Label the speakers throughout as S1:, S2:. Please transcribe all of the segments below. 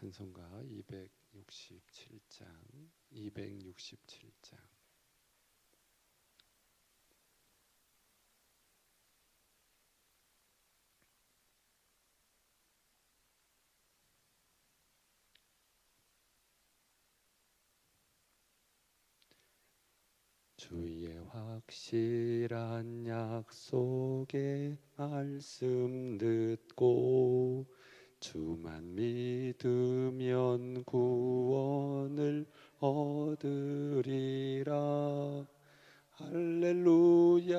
S1: 찬송가 267장 267장. 주의 확실한 약속의 말씀 듣고 주만 믿으면 구원을 얻으리라. 할렐루야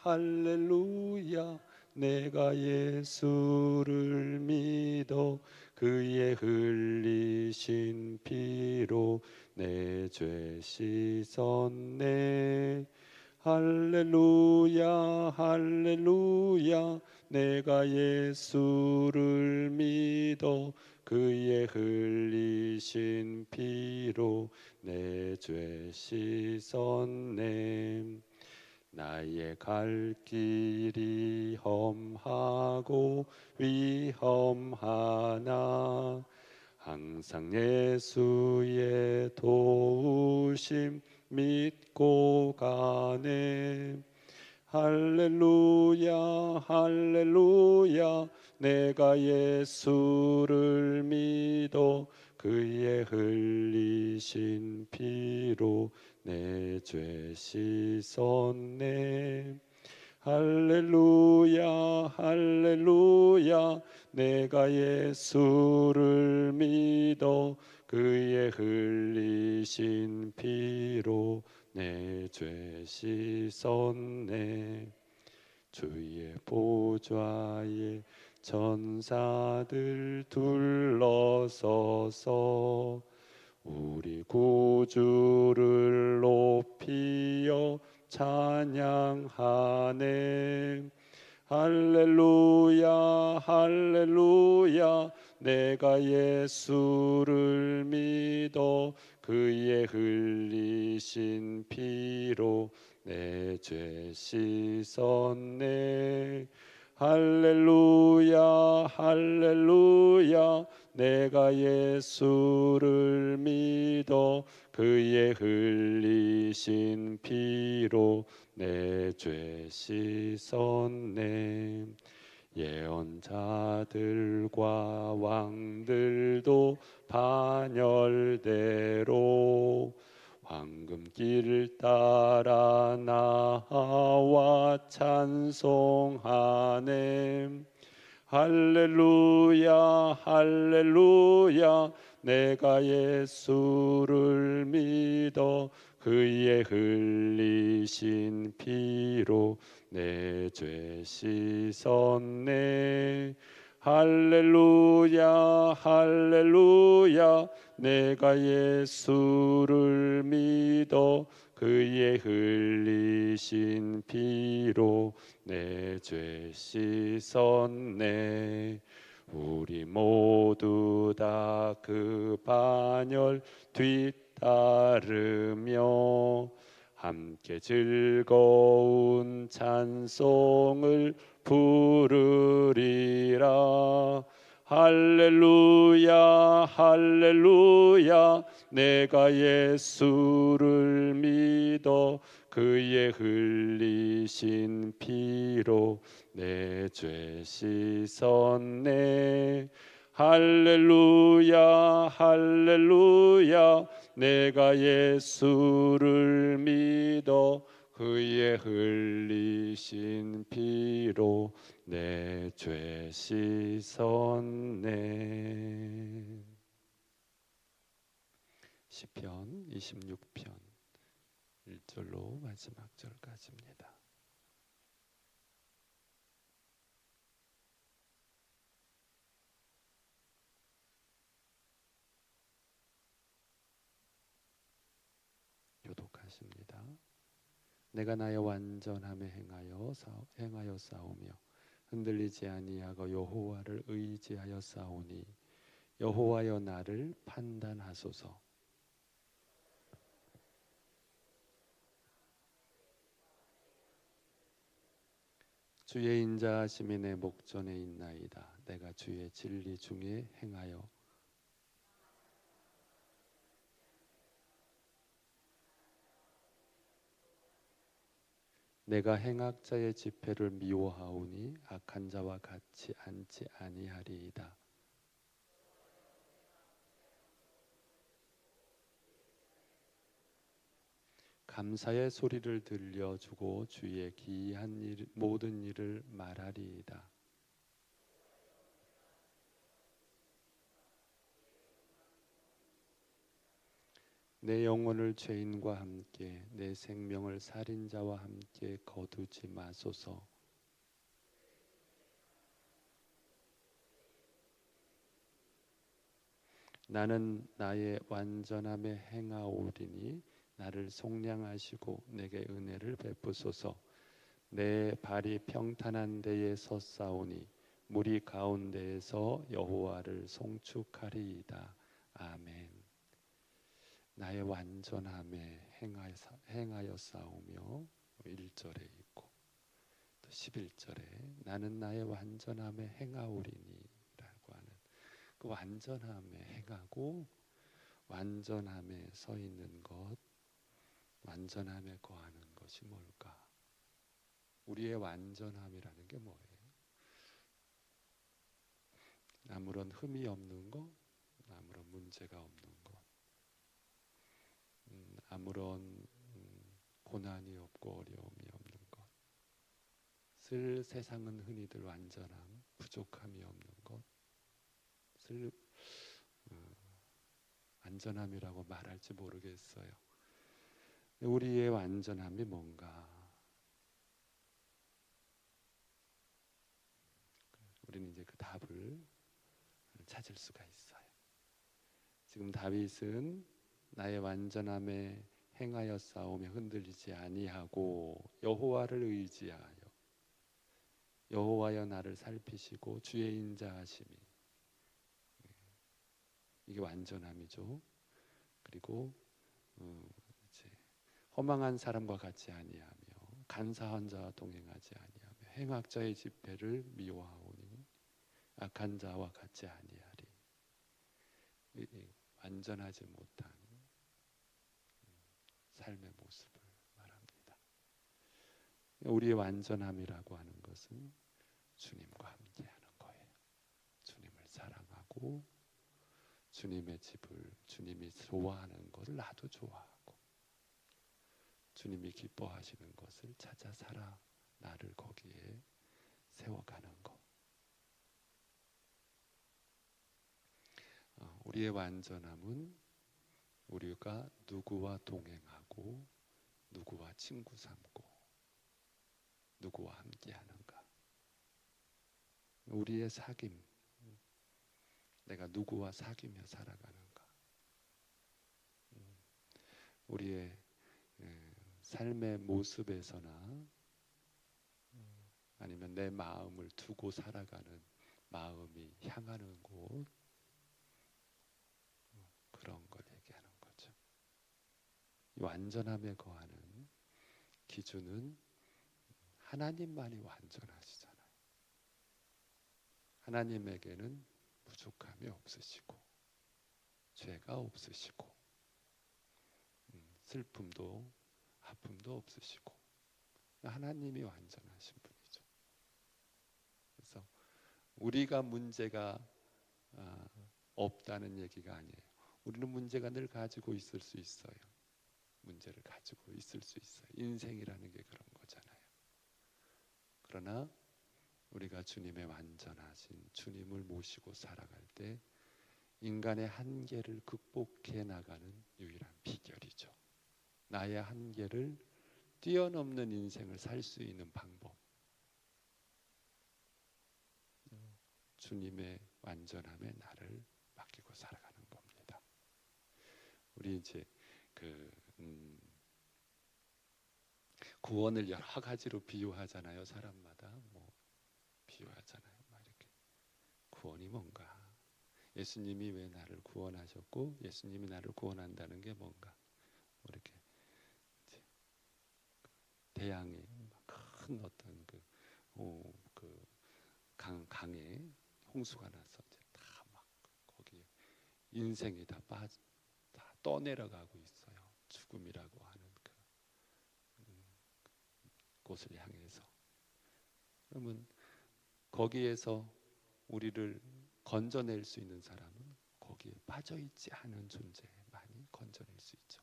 S1: 할렐루야. 내가 예수를 믿어 그의 흘리신 피로 내 죄 씻었네 할렐루야 할렐루야. 내가 예수를 믿어 그의 흘리신 피로 내 죄 씻었네. 나의 갈 길이 험하고 위험하나 항상 예수의 도우심 믿고 가네. 할렐루야 할렐루야. 내가 예수를 믿어 그의 흘리신 피로 내 죄 씻었네. 할렐루야 할렐루야. 내가 예수를 믿어 그의 흘리신 피로 내 죄 씻었네. 주의 보좌에 전사들 둘러서서 우리 구주를 높이어 찬양하네. 할렐루야 할렐루야 내가 예수를 믿어 그의 흘리신 피로 내 죄 씻었네. 할렐루야 할렐루야. 내가 예수를 믿어 그의 흘리신 피로 내 죄 씻었네 예언자들과 왕들도 반열대로 황금길을 따라 나와 찬송하네. 할렐루야 할렐루야 내가 예수를 믿어 그의 흘리신 피로 내 죄 씻었네. 할렐루야 할렐루야. 내가 예수를 믿어 그의 흘리신 피로 내 죄 씻었네. 우리 모두 다 그 반열 뒤 따르며 함께 즐거운 찬송을 부르리라. 할렐루야 할렐루야. 내가 예수를 믿어 그의 흘리신 피로 내 죄 씻었네. 할렐루야 할렐루야 내가 예수를 믿어 그의 흘리신 피로 내 죄 씻었네 시편 26편 1절로 마지막 절까지입니다. 내가 나의 완전함에 행하여 싸, 행하여 싸우며 흔들리지 아니하고 여호와를 의지하여 싸우니 여호와여 나를 판단하소서. 주의 인자하심이 내 목전에 있나이다. 내가 주의 진리 중에 행하여 내가 행악자의 집회를 미워하오니 악한 자와 같이 앉지 아니하리이다. 감사의 소리를 들려주고 주의 기이한 일, 모든 일을 말하리이다. 내 영혼을 죄인과 함께 내 생명을 살인자와 함께 거두지 마소서. 나는 나의 완전함에 행하오리니 나를 속량하시고 내게 은혜를 베푸소서. 내 발이 평탄한 데에 섰사오니 무리 가운데에서 여호와를 송축하리이다. 아멘. 나의 완전함에 행하여, 싸우며 1절에 있고 또 11절에 나는 나의 완전함에 행하오리니 라고 하는 그 완전함에 행하고 완전함에 서 있는 것 완전함에 거하는 것이 뭘까? 우리의 완전함이라는 게 뭐예요? 아무런 흠이 없는 것, 아무런 문제가 없는 아무런 음, 고난이 없고 어려움이 없는 것. 슬 세상은 흔히들 완전함, 부족함이 없는 것. 슬 어, 안전함이라고 말할지 모르겠어요. 우리의 완전함이 뭔가? 우리는 이제 그 답을 찾을 수가 있어요. 지금 다윗은 나의 완전함에 행하여 싸우며 흔들리지 아니하고 여호와를 의지하여 여호와여 나를 살피시고 주의 인자하심이 이게 완전함이죠. 그리고 어, 이제 허망한 사람과 같이 아니하며 간사한 자와 동행하지 아니하며 행악자의 집회를 미워하오니 악한 자와 같이 아니하리. 완전하지 못한 삶의 모습을 말합니다. 우리의 완전함이라고 하는 것은 주님과 함께하는 거예요. 주님을 사랑하고 주님의 집을 주님이 좋아하는 것을 나도 좋아하고 주님이 기뻐하시는 것을 찾아 살아 나를 거기에 세워가는 것. 어, 우리의 완전함은 우리가 누구와 동행하 고 누구와 친구 삼고 누구와 함께 하는가. 우리의 사귐, 내가 누구와 사귀며 살아가는가. 음, 우리의 삶의 모습에서나 아니면 내 마음을 두고 살아가는 마음이 향하는 곳 그런 걸 얘기하는 거죠. 완전함에 거하는 기준은 하나님만이 완전하시잖아요. 하나님에게는 부족함이 없으시고 죄가 없으시고 음, 슬픔도 아픔도 없으시고 하나님이 완전하신 분이죠. 그래서 우리가 문제가 아, 없다는 얘기가 아니에요. 우리는 문제가 늘 가지고 있을 수 있어요. 문제를 가지고 있을 수 있어요. 인생이라는 게 그런 거잖아요. 그러나 우리가 주님의 완전하신 주님을 모시고 살아갈 때 인간의 한계를 극복해 나가는 유일한 비결이죠. 나의 한계를 뛰어넘는 인생을 살 수 있는 방법. 주님의 완전함에 나를 맡기고 살아가는 겁니다. 우리 이제 그 음, 구원을 여러 가지로 비유하잖아요. 사람마다 뭐 비유하잖아요. 막 이렇게 구원이 뭔가? 예수님이 왜 나를 구원하셨고 예수님이 나를 구원한다는 게 뭔가? 뭐 이렇게 대양에 큰 어떤 그, 어, 강에 홍수가 나서 이제 다 막 거기 인생이 다 빠, 다 떠내려가고 있어요. 죽음이라고 하는 그, 음, 곳을 향해서 그러면 거기에서 우리를 건져낼 수 있는 사람은 거기에 빠져 있지 않은 존재만이 건져낼 수 있죠.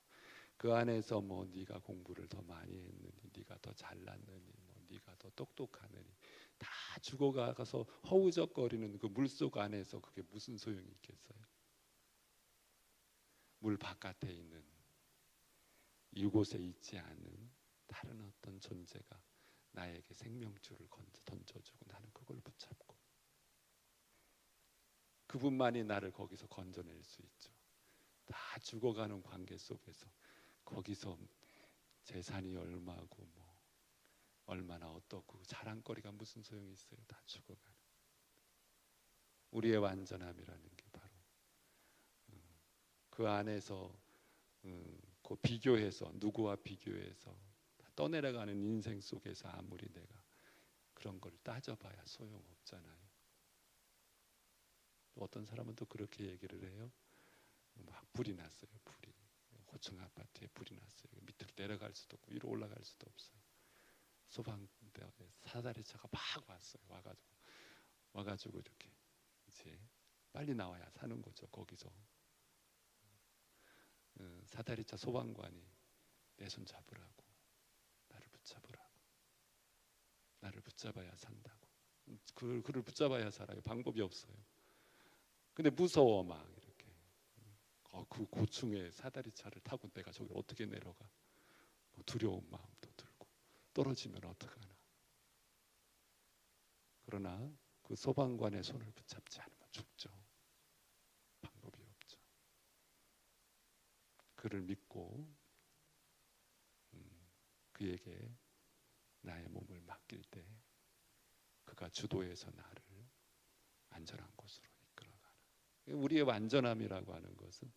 S1: 그 안에서 뭐 네가 공부를 더 많이 했느니, 네가 더 잘났느니, 뭐 네가 더 똑똑하느니 다 죽어가서 허우적거리는 그 물속 안에서 그게 무슨 소용이 있겠어요? 물 바깥에 있는 이곳에 있지 않은 다른 어떤 존재가 나에게 생명줄을 던져주고 나는 그걸 붙잡고 그분만이 나를 거기서 건져낼 수 있죠. 다 죽어가는 관계 속에서 거기서 재산이 얼마고 뭐 얼마나 어떻고 자랑거리가 무슨 소용이 있어요? 다 죽어가는 우리의 완전함이라는 게 바로 음, 그 안에서 음, 그 비교해서 누구와 비교해서 떠내려가는 인생 속에서 아무리 내가 그런 걸 따져봐야 소용없잖아요. 또 어떤 사람은 또 그렇게 얘기를 해요. 막 불이 났어요. 불이 고층 아파트에 불이 났어요. 밑으로 내려갈 수도 없고 위로 올라갈 수도 없어요. 소방대 사다리차가 막 왔어요. 와가지고 와가지고 이렇게 이제 빨리 나와야 사는 거죠. 거기서 어, 사다리차 소방관이 내 손 잡으라고 나를 붙잡으라고 나를 붙잡아야 산다고. 그를, 그를 붙잡아야 살아요. 방법이 없어요. 근데 무서워 막 이렇게. 어, 그 고층의 사다리차를 타고 내가 저기 어떻게 내려가? 뭐 두려운 마음도 들고. 떨어지면 어떡하나? 그러나 그 소방관의 손을 붙잡지 않으면 죽죠 방법이 없죠 그를 믿고 음, 그에게 나의 몸을 맡길 때 그가 주도해서 나를 안전한 곳으로 이끌어가는 우리의 완전함이라고 하는 것은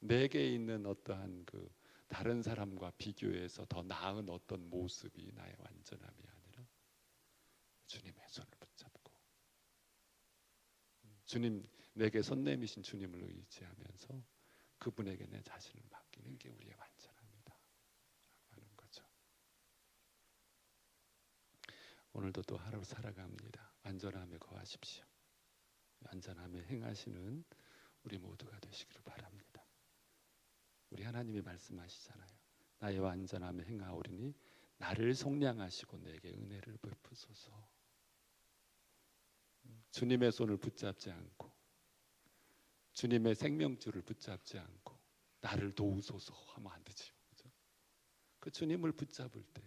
S1: 내게 있는 어떠한 그 다른 사람과 비교해서 더 나은 어떤 모습이 나의 완전함이 아니라 주님의 손을 붙잡고 주님 내게 손 내미신 주님을 의지하면서 그분에게 내 자신을 맡기는 게 우리의 라고 하는 거죠. 오늘도 또 하루 살아갑니다. 완전함에 거하십시오. 완전함에 행하시는 우리 모두가 되시기를 바랍니다. 우리 하나님이 말씀하시잖아요. 나의 완전함에 행하오리니 나를 속량하시고 내게 은혜를 베푸소서. 주님의 손을 붙잡지 않고 주님의 생명줄을 붙잡지 않고 나를 도우소서 하면 안 되지요. 그죠? 그 주님을 붙잡을 때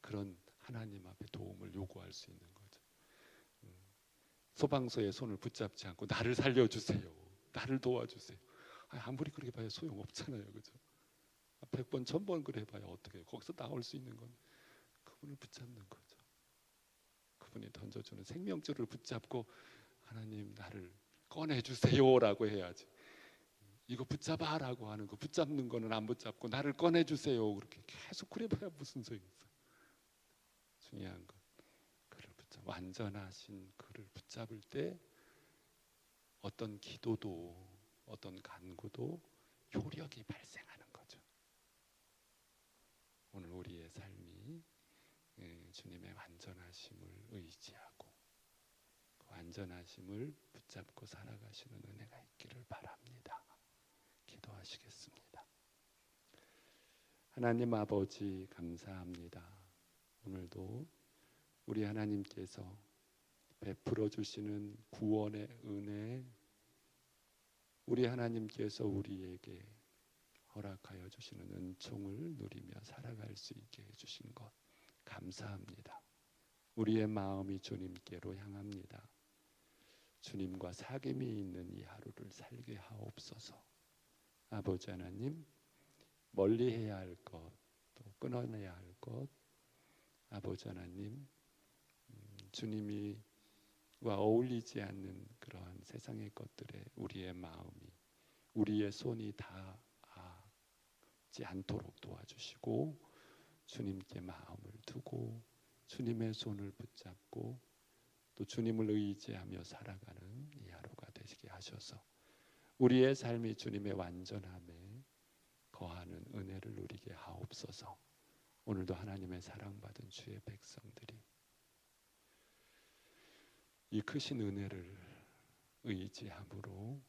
S1: 그런 하나님 앞에 도움을 요구할 수 있는 거죠. 음, 소방서의 손을 붙잡지 않고 나를 살려주세요. 나를 도와주세요. 아무리 그렇게 봐야 소용 없잖아요, 그죠? 백 번, 천번 그래 봐야 어떻게 거기서 나올 수 있는 건 그분을 붙잡는 거죠. 그분이 던져주는 생명줄을 붙잡고 하나님 나를 꺼내 주세요라고 해야지. 이거 붙잡아라고 하는 거 붙잡는 거는 안 붙잡고 나를 꺼내 주세요 그렇게 계속 그래 봐야 무슨 소용이 있어. 중요한 건 그를 붙잡 완전하신 그를 붙잡을 때 어떤 기도도 어떤 간구도 효력이 발생하는 거죠. 오늘 우리의 삶이 예, 주님의 완전하심을 의지하고 그 완전하심을 붙잡고 살아가시는 은혜가 있기를 바랍니다. 기도하시겠습니다. 하나님 아버지 감사합니다. 오늘도 우리 하나님께서 베풀어 주시는 구원의 은혜 우리 하나님께서 우리에게 허락하여 주시는 은총을 누리며 살아갈 수 있게 해 주신 것 감사합니다. 우리의 마음이 주님께로 향합니다. 주님과 사귐이 있는 이 하루를 살게 하옵소서. 아버지 하나님, 멀리 해야 할 것, 또 끊어내야 할 것, 아버지 하나님, 음, 주님이 와 어울리지 않는 그러한 세상의 것들에 우리의 마음이 우리의 손이 닿지 않도록 도와주시고 주님께 마음을 두고 주님의 손을 붙잡고 또 주님을 의지하며 살아가는 이 하루가 되시게 하셔서 우리의 삶이 주님의 완전함에 거하는 은혜를 누리게 하옵소서. 오늘도 하나님의 사랑받은 주의 백성들이 이 크신 은혜를 의지함으로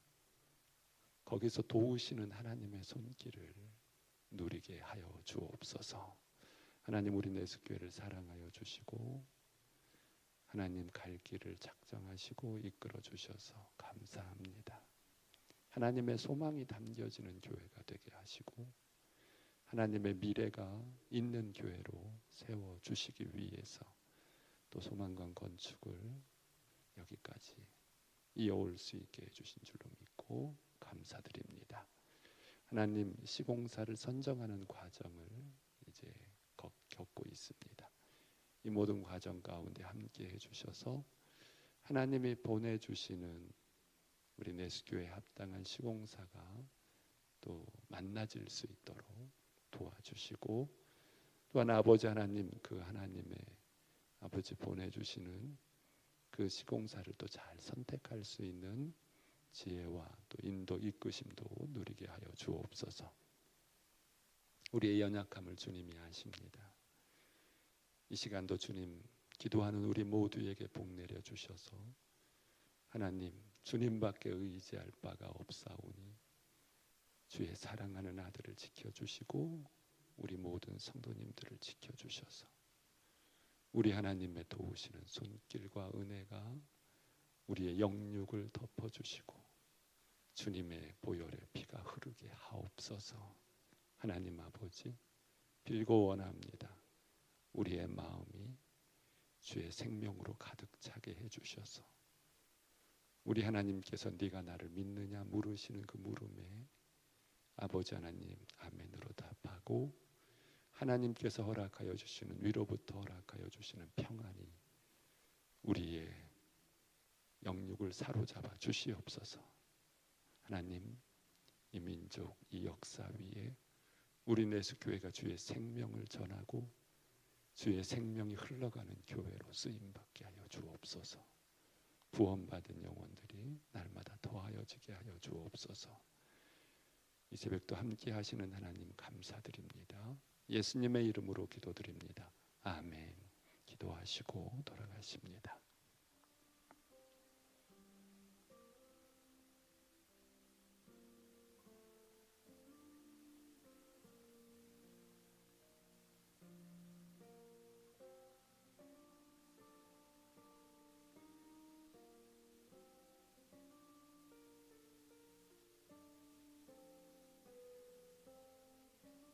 S1: 거기서 도우시는 하나님의 손길을 누리게 하여 주옵소서. 하나님 우리 내숙교회를 사랑하여 주시고 하나님 갈 길을 작정하시고 이끌어 주셔서 감사합니다. 하나님의 소망이 담겨지는 교회가 되게 하시고 하나님의 미래가 있는 교회로 세워 주시기 위해서 또 소망관 건축을 여기까지 이어올 수 있게 해주신 줄로 믿고 감사드립니다. 하나님 시공사를 선정하는 과정을 이제 겪고 있습니다. 이 모든 과정 가운데 함께 해주셔서 하나님이 보내주시는 우리 내수교회 합당한 시공사가 또 만나질 수 있도록 도와주시고 또한 아버지 하나님 그 하나님의 아버지 보내주시는 그 시공사를 또 잘 선택할 수 있는 지혜와 또 인도 이끄심도 누리게 하여 주옵소서. 우리의 연약함을 주님이 아십니다. 이 시간도 주님 기도하는 우리 모두에게 복 내려 주셔서 하나님 주님밖에 의지할 바가 없사오니 주의 사랑하는 아들을 지켜 주시고 우리 모든 성도님들을 지켜 주셔서 우리 하나님의 도우시는 손길과 은혜가 우리의 영육을 덮어 주시고 주님의 보혈의 피가 흐르게 하옵소서. 하나님 아버지 빌고 원합니다. 우리의 마음이 주의 생명으로 가득 차게 해 주셔서 우리 하나님께서 네가 나를 믿느냐 물으시는 그 물음에 아버지 하나님 아멘으로 답하고 하나님께서 허락하여 주시는 위로부터 허락하여 주시는 평안이 우리의 영육을 사로잡아 주시옵소서. 하나님 이 민족 이 역사 위에 우리 내수 교회가 주의 생명을 전하고 주의 생명이 흘러가는 교회로 쓰임 받게 하여 주옵소서. 구원받은 영혼들이 날마다 더하여지게 하여 주옵소서. 이 새벽도 함께 하시는 하나님 감사드립니다. 예수님의 이름으로 기도드립니다. 아멘. 기도하시고 돌아가십니다.